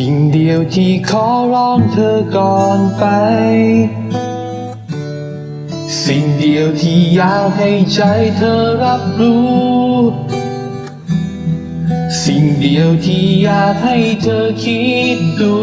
สิ่งเดียวที่ขอร้องเธอก่อนไป สิ่งเดียวที่อยากให้ใจเธอรับรู้ สิ่งเดียวที่อยากให้เธอคิดดู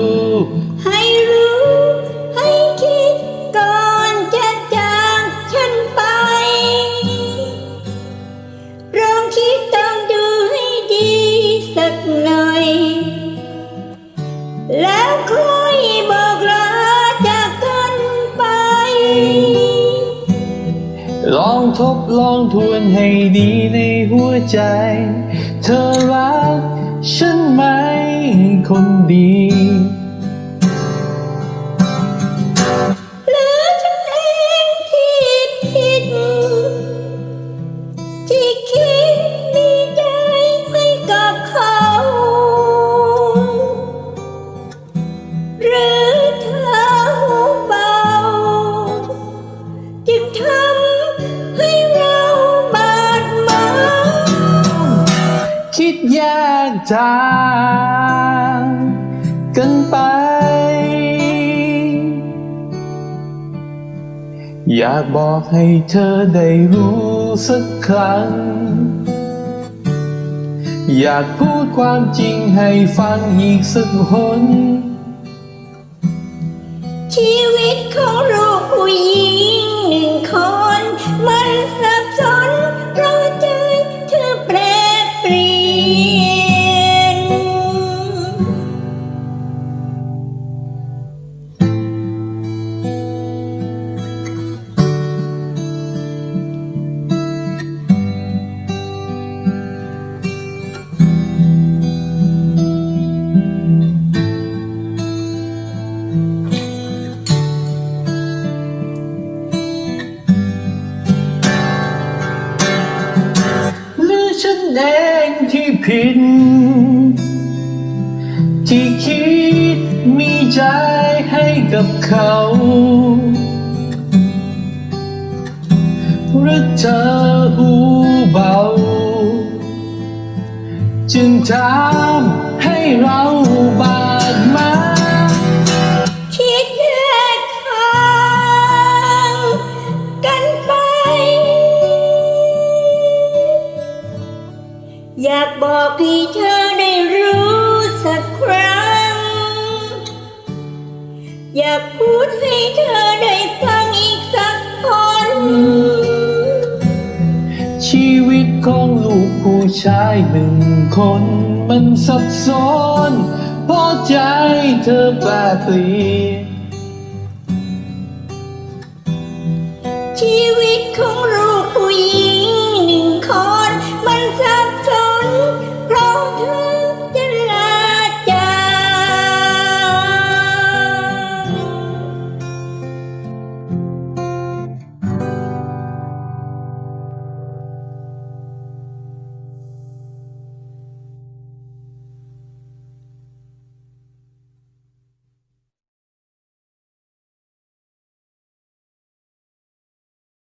องทบลองทวนให้ดีในหัวใจ เธอรักฉันไหมคนดี แยกทางกันไป อยากบอกให้เธอได้รู้สักครั้ง อยากพูดความจริงให้ฟังอีกสักหน ชีวิตของลูกผู้หญิง เองที่ผิด ที่คิดมีใจให้กับเขาหรือเธอหูเบา จึงถามให้เรา ให้เธอได้รู้สักครั้ง อยากพูดให้เธอได้ฟังอีกสักคน ชีวิตของลูกผู้ชายหนึ่งคนมันซับซ้อนเพราะใจเธอแปรเปลี่ยนชีวิต